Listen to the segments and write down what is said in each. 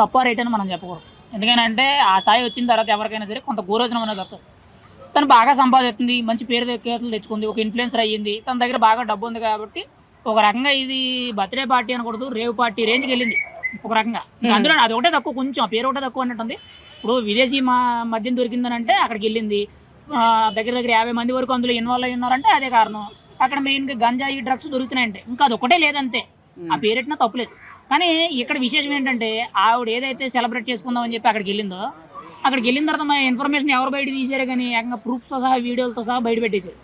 తప్ప రేట్ అని మనం చెప్పకూడదు. ఎందుకంటే ఆ స్థాయి వచ్చిన తర్వాత ఎవరికైనా సరే కొంత గోరోజనం అనేది వస్తుంది తను బాగా సంపాదిస్తుంది మంచి పేరు కేతలు తెచ్చుకుంది ఒక ఇన్ఫ్లుయెన్సర్ అయ్యింది తన దగ్గర బాగా డబ్బు ఉంది కాబట్టి ఒక రకంగా ఇది బర్త్డే పార్టీ అనకూడదు రేవ్ పార్టీ రేంజ్కి వెళ్ళింది. ఒక రకంగా. అందులో అది ఒకటే తక్కువ కొంచెం ఆ పేరు ఒకటే తక్కువ అన్నట్టుంది. ఇప్పుడు విదేశీ మా మద్యం దొరికిందని అంటే అక్కడికి వెళ్ళింది. దగ్గర దగ్గర యాభై మంది వరకు అందులో ఇన్వాల్వ్ అయి ఉన్నారంటే అదే కారణం. అక్కడ మెయిన్గా గంజాయి డ్రగ్స్ దొరుకుతున్నాయంటే. ఇంకా అది ఒకటే లేదంతే. ఆ పేరెట్టినా తప్పులేదు. కానీ ఇక్కడ విశేషం ఏంటంటే ఆవిడ ఏదైతే సెలబ్రేట్ చేసుకుందామని చెప్పి అక్కడికి వెళ్ళిందో అక్కడికి వెళ్ళిన తర్వాత మా ఇన్ఫర్మేషన్ ఎవరు బయట తీసారు కానీ ఏకంగా ప్రూఫ్స్తో సహా వీడియోలతో సహా బయట పెట్టేశారు.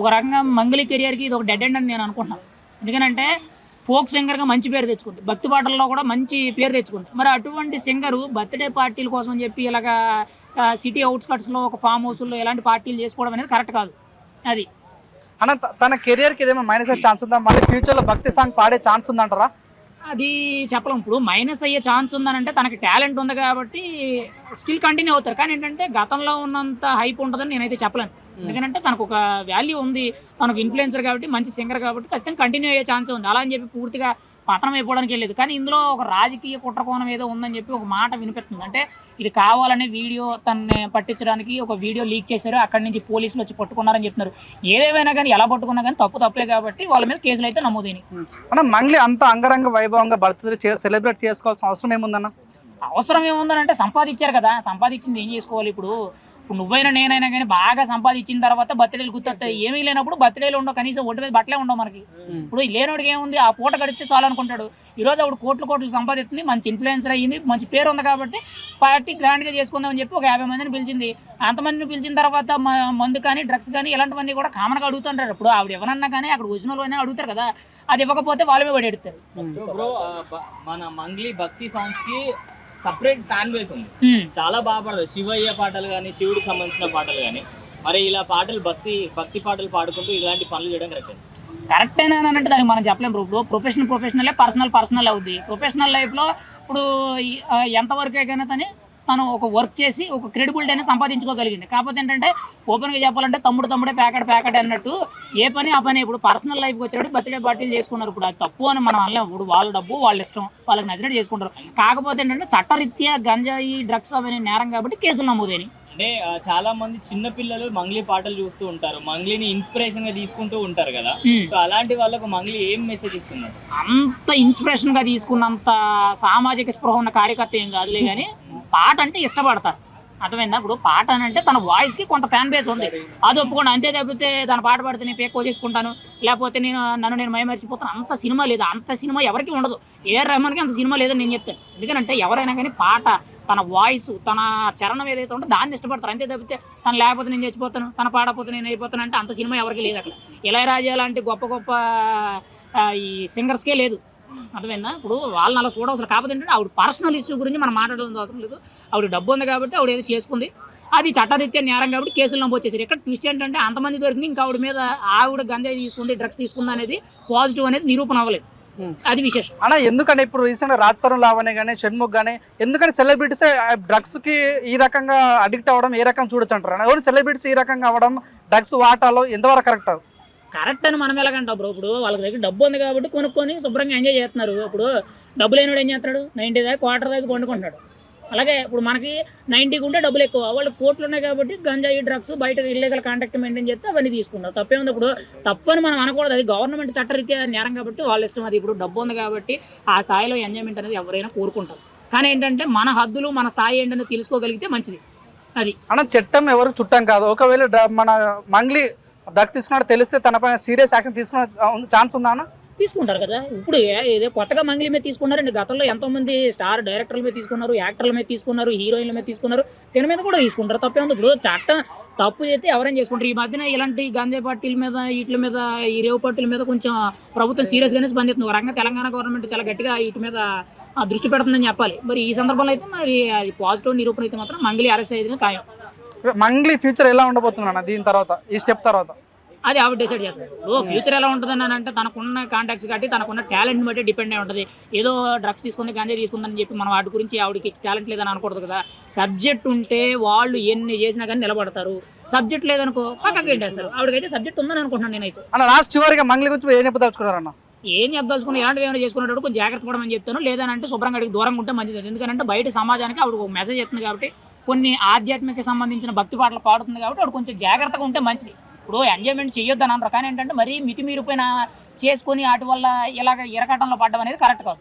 ఒక రకంగా మంగళి కెరియర్కి ఇది ఒక డెడ్ ఎండ్ అని నేను అనుకుంటున్నాను. ఎందుకంటే ఫోక్ సింగర్గా మంచి పేరు తెచ్చుకుంది. భక్తి పాటల్లో కూడా మంచి పేరు తెచ్చుకుంది. మరి అటువంటి సింగరు బర్త్డే పార్టీల కోసం చెప్పి ఇలాగా సిటీ అవుట్స్కట్స్లో ఒక ఫామ్ హౌస్లో ఇలాంటి పార్టీలు చేసుకోవడం అనేది కరెక్ట్ కాదు. అది. అన్న తన కెరియర్కి ఏదైనా మైనస్ ఛాన్స్ ఉందా? మళ్ళీ ఫ్యూచర్లో భక్తి సాంగ్ పాడే ఛాన్స్ ఉందంటారా? అది చెప్పలేం. ఇప్పుడు మైనస్ అయ్యే ఛాన్స్ ఉందనంటే తనకి టాలెంట్ ఉంది కాబట్టి స్టిల్ కంటిన్యూ అవుతారు. కానీ ఏంటంటే గతంలో ఉన్నంత హైప్ ఉంటుందని నేనైతే చెప్పలేను. Hmm. ఎందుకంటే తనకు ఒక వాల్యూ ఉంది. తనకు ఇన్ఫ్లుయెన్సర్ కాబట్టి మంచి సింగర్ కాబట్టి ఖచ్చితంగా కంటిన్యూ అయ్యే ఛాన్స్ ఉంది. అలా అని చెప్పి పూర్తిగా పతనం అయిపోవడానికి వెళ్ళలేదు కానీ ఇందులో ఒక రాజకీయ కుట్రకోణం ఏదో ఉందని చెప్పి ఒక మాట వినిపిస్తుంది. అంటే ఇది కావాలనే వీడియో తనని పట్టించడానికి ఒక వీడియో లీక్ చేశారు. అక్కడి నుంచి పోలీసులు వచ్చి పట్టుకున్నారని చెప్తున్నారు. ఏదేమైనా కానీ ఎలా పట్టుకున్నా కానీ తప్పు తప్పే కాబట్టి వాళ్ళ మీద కేసులు అయితే నమోదైనవి మళ్ళీ మంగ్లీ అంత అంగరంగ వైభవంగా బర్త్డే సెలబ్రేట్ చేసుకోవాల్సిన అవసరం ఏముందన్న? అవసరం ఏముందనంటే సంపాదించారు కదా సంపాదించింది ఏం చేసుకోవాలి ఇప్పుడు? ఇప్పుడు నువ్వైనా నేనైనా కానీ బాగా సంపాదించిన తర్వాత బర్త్డేలు గుర్తొస్తాయి. ఏమీ లేనప్పుడు బర్త్డేలు ఉండవు కనీసం ఒంటి మీద బట్టలే ఉండవు మనకి. ఇప్పుడు ఈ లేనోడికి ఏముంది? ఆ పూట గడిస్తే చాలు అనుకుంటాడు. ఈ రోజు ఆవిడ కోట్లు కోట్లు సంపాదిస్తుంది మంచి ఇన్ఫ్లుయెన్సర్ అయ్యింది మంచి పేరు ఉంది కాబట్టి పార్టీ గ్రాండ్గా చేసుకుందామని చెప్పి ఒక యాభై మందిని పిలిచింది. అంతమందిని పిలిచిన తర్వాత మందు కానీ డ్రగ్స్ కానీ ఇలాంటివన్నీ కూడా కామన్గా అడుగుతుంటారు. ఇప్పుడు ఆవిడ ఎవరన్నా కానీ అక్కడ వచ్చిన వాళ్ళు అడుగుతారు కదా అది ఇవ్వకపోతే వాళ్ళ మీద పడి మన మంగ్లీ భక్తి సాంగ్స్కి సపరేట్ ఫ్యాన్ బేస్ ఉంది. చాలా బాగా పాడదు శివయ్య పాటలు కానీ శివుడికి సంబంధించిన పాటలు కానీ మరి ఇలా పాటలు భక్తి భక్తి పాటలు పాడుకుంటూ ఇలాంటి పనులు చేయడం కరెక్ట్ కరెక్టేనా అని అంటే దానికి మనం చెప్పలేం బ్రో ఇప్పుడు ప్రొఫెషనల్ ప్రొఫెషనలే పర్సనల్ పర్సనల్ అవుద్ది. ప్రొఫెషనల్ లైఫ్లో ఇప్పుడు ఎంతవరకే కానీ తను తను ఒక వర్క్ చేసి ఒక క్రెడిబిలిటీ అనేది సంపాదించుకోగలిగింది. కాకపోతే ఏంటంటే ఓపెన్గా చెప్పాలంటే తమ్ముడు తమ్ముడే ప్యాకెట్ ప్యాకెట్ అన్నట్టు ఏ పని ఆ పని ఇప్పుడు పర్సనల్ లైఫ్కి వచ్చేటప్పుడు బర్త్డే పార్టీలు చేసుకున్నారు ఇప్పుడు. అది తప్పు అని మనం అనలేం. ఇప్పుడు వాళ్ళ డబ్బు వాళ్ళ ఇష్టం వాళ్ళకి నచ్చినట్టు చేసుకుంటారు. కాకపోతే ఏంటంటే చట్టరీత్యా గంజాయి డ్రగ్స్ అవన్నీ నేరం కాబట్టి కేసులు నమోదైనవి అంటే చాలా మంది చిన్న పిల్లలు మంగ్లీ పాటలు చూస్తూ ఉంటారు. మంగ్లీని ఇన్స్పిరేషన్గా తీసుకుంటూ ఉంటారు కదా. సో అలాంటి వాళ్ళకు మంగ్లీ ఏం మెసేజ్ ఇస్తున్నారు? అంత ఇన్స్పిరేషన్గా తీసుకున్నంత సామాజిక స్పృహ ఉన్న కార్యకర్త ఏం కాదులే కానీ పాట అంటే ఇష్టపడతారు. అర్థమైందా? ఇప్పుడు పాట అని అంటే తన వాయిస్కి కొంత ఫ్యాన్ బేస్ ఉంది. అది ఒప్పుకోండి అంతే తప్పితే తన పాట పాడితే నేను ఎక్కువ చేసుకుంటాను లేకపోతే నేను నన్ను నేను మైమర్చిపోతాను. అంత సినిమా లేదు. అంత సినిమా ఎవరికి ఉండదు. ఏ రెహమాన్కి అంత సినిమా లేదని నేను చెప్తాను. ఎందుకంటే ఎవరైనా కానీ పాట తన వాయిస్ తన చరణం ఏదైతే ఉందో దాన్ని ఇష్టపడతారు. అంతే తప్పితే తను లేకపోతే నేను చచ్చిపోతాను తన పాడపోతే నేను అయిపోతాను అంటే అంత సినిమా ఎవరికి లేదు అక్కడ ఇళయరాజా లాంటి గొప్ప గొప్ప ఈ సింగర్స్కే లేదు. అర్థమైందా? ఇప్పుడు వాళ్ళని అలా చూడవసరం కాకపోతే ఏంటంటే ఆవిడ పర్సనల్ ఇష్యూ గురించి మనం మాట్లాడాల్సిన అవసరం లేదు. ఆవిడ డబ్బు ఉంది కాబట్టి ఆవిడ ఏదో చేసుకుంది. అది చట్టరీత్యా నేరం కాబట్టి కేసులు నమోదు చేశారు. ఇక్కడ ట్విస్ట్ ఏంటంటే అంతమంది దొరికింది ఇంకా ఆవిడ మీద ఆవిడ గంజాయి తీసుకుంది డ్రగ్స్ తీసుకుంది అనేది పాజిటివ్ అనేది నిరూపణ అవ్వలేదు. అది విశేషం. అన్న ఎందుకంటే ఇప్పుడు రీసెంట్ రాజ్తరుణ్ లావణ్య కానీ షణ్ముఖ్ కానీ ఎందుకంటే సెలబ్రిటీస్ డ్రగ్స్కి ఈ రకంగా అడిక్ట్ అవ్వడం ఏ రకం చూడొచ్చు అంటారు? ఎవరు సెలబ్రిటీస్ ఈ రకంగా అవ్వడం డ్రగ్స్ వాటాలో ఎంతవరకు కరెక్ట్ కరెక్ట్ అని మనం ఎలాగంటాం బ్రో? ఇప్పుడు వాళ్ళ దగ్గర డబ్బు ఉంది కాబట్టి కొనుక్కొని శుభ్రంగా ఎంజాయ్ చేస్తున్నారు. ఇప్పుడు డబ్బు లేనివాడు ఏం చేస్తాడు నైంటీ దాకా క్వార్టర్ దాకా పండుకుంటున్నాడు. అలాగే ఇప్పుడు మనకి నైంటీకి ఉంటే డబ్బులు ఎక్కువ. వాళ్ళు కోట్లు ఉన్నాయి కాబట్టి గంజాయి డ్రగ్స్ బయట ఇల్లీగల్ కాంటాక్ట్ మెయింటైన్ చేస్తే అవన్నీ తీసుకున్నారు తప్పేముంది ఇప్పుడు. తప్పని మనం అనకూడదు. అది గవర్నమెంట్ చట్టరీత్యా నేరం కాబట్టి వాళ్ళ ఇష్టం అది. ఇప్పుడు డబ్బు ఉంది కాబట్టి ఆ స్థాయిలో ఎంజాయ్మెంట్ అనేది ఎవరైనా కోరుకుంటారు. కానీ ఏంటంటే మన హద్దులు మన స్థాయి ఏంటనేది తెలుసుకోగలిగితే మంచిది. అది. అన్న చట్టం ఎవరు చుట్టం కాదు. ఒకవేళ మన మంగ్లీ డ్రగ్ తీసుకున్నాడు తెలిస్తే తనపై సీరియస్ యాక్షన్ తీసుకునే ఛాన్స్ ఉందా అన్న? తీసుకుంటారు కదా. ఇప్పుడు ఏదో కొత్తగా మంగిలి మీద తీసుకున్నారండి గతంలో ఎంతో మంది స్టార్ డైరెక్టర్ల మీద తీసుకున్నారు యాక్టర్ల మీద తీసుకున్నారు హీరోయిన్ల మీద తీసుకున్నారు. తిన మీద కూడా తీసుకుంటారు తప్పే ఉంది. ఇప్పుడు చట్టం తప్పు చేస్తే ఎవరైనా చేసుకుంటారు. ఈ మధ్యన ఇలాంటి గంజాయి పార్టీల మీద వీటి మీద ఈ రేవు పార్టీల మీద కొంచెం ప్రభుత్వం సీరియస్గానే స్పందిస్తుంది. ఒక రకంగా తెలంగాణ గవర్నమెంట్ చాలా గట్టిగా వీటి మీద దృష్టి పెడుతుందని చెప్పాలి. మరి ఈ సందర్భంలో అయితే మరి పాజిటివ్ నిరూపణ అయితే మాత్రం మంగిలి అరెస్ట్ అయ్యేది ఖాయం. మంగ్లీ ఫ్యూచర్ ఎలా ఉండబోతుంది అన్న దీని తర్వాత ఈ స్టెప్ తర్వాత? అది ఆవిడ డిసైడ్ చేస్తుంది. ఇప్పుడు ఫ్యూచర్ ఎలా ఉంటుందని అని అంటే తనకున్న కాంటాక్ట్స్ కాబట్టి తనకున్న టాలెంట్ బట్టి డిపెండ్ అయి ఉంటుంది. ఏదో డ్రగ్స్ తీసుకుంది గంజా తీసుకుందని చెప్పి మనం వాటి గురించి ఆవిడకి టాలెంట్ లేదని అనకూడదు కదా. సబ్జెక్ట్ ఉంటే వాళ్ళు ఎన్ని చేసినా కానీ నిలబడతారు. సబ్జెక్ట్ లేదనుకో పక్కకి వెళ్ళేస్తారు ఆవిడకైతే సబ్జెక్ట్ ఉందని అనుకుంటున్నాను నేనైతే. అన్న లాస్ట్ చివరిగా మంగ్లీ గురించి ఏం చెప్పదలుచుకున్నారన్న? ఏం చెప్పదలుచుకుని ఇలాంటివి ఏమైనా చేసుకునేటప్పుడు కొంచెం జాగ్రత్త పడమని చెప్తాను. లేదంటే శుభ్రంగా అడిగి దూరంగా ఉంటే మంచిది. ఎందుకంటే బయట సమాజానికి ఆవిడ ఒక మెసేజ్ ఇస్తుంది కాబట్టి కొన్ని ఆధ్యాత్మిక సంబంధించిన భక్తి పాటలు పాడుతుంది కాబట్టి వాడు కొంచెం జాగ్రత్తగా ఉంటే మంచిది. ఇప్పుడు ఎంజాయ్మెంట్ చేయొద్దని అంటారు కానీ ఏంటంటే మరీ మితిమీరిపోయిన చేసుకొని వాటి వల్ల ఇలాగ ఇరకటంలో పడడం అనేది కరెక్ట్ కాదు.